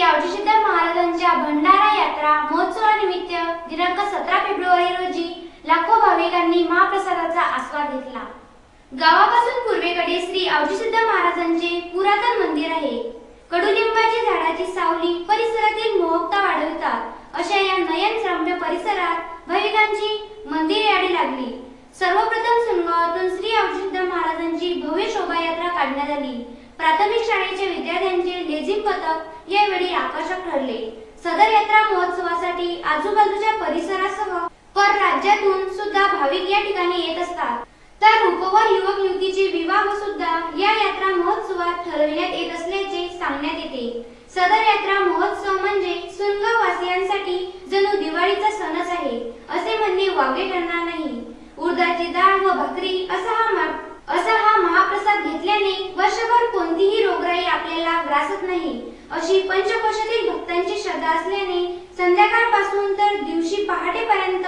श्री महाराजांच्या भंडारा यात्रा महोत्सवानिमित्त दिनांक सतरा फेब्रुवारी रोजी लाखो भाविकांनी महाप्रसादाचा आस्वाद घेतला. गावापासून पूर्वेकडे श्री अवधूत महाराजांचे पुरातन मंदिर आहे. कडुलिंबाची झाडाची सावली परिसरातील मोहकता वाढवतात. अशा या नयनरम्य परिसरात भाविकांची मंदिर याडी लागली. सर्वप्रथम सुनगाव श्री अवधूत महाराजांची भव्य शोभायात्रा काढण्यात आली. प्राथमिक शाळेचे विद्यार्थ्यांचे लेझिम पथक यावेळी आकर्षक ठरले. सदर यात्रा महोत्सवासाठी आजूबाजूच्या परिसरासह पर राज्यातून सुद्धा भाविक या ठिकाणी येत असतात. तर रूपवर युवक युवतीचे विवाह सुद्धा या यात्रा महोत्सवात ठरविण्यात येत असल्याचे सांगण्यात येते. सदर यात्रा महोत्सव म्हणजे सुरगावासियांसाठी जणू दिवाळीचा सणच आहे असे म्हणणे वागे ठरणार नाही. उडदाची डाळ व भाकरी असा हा मा- असा हा महाप्रसाद घेतल्याने वर्षभर कोणतीही रोगराई आपल्याला ग्रासत नाही अशी पंचकोशातील भक्तांची श्रद्धा असल्याने संध्याकाळपासून तर दिवशी पहाटेपर्यंत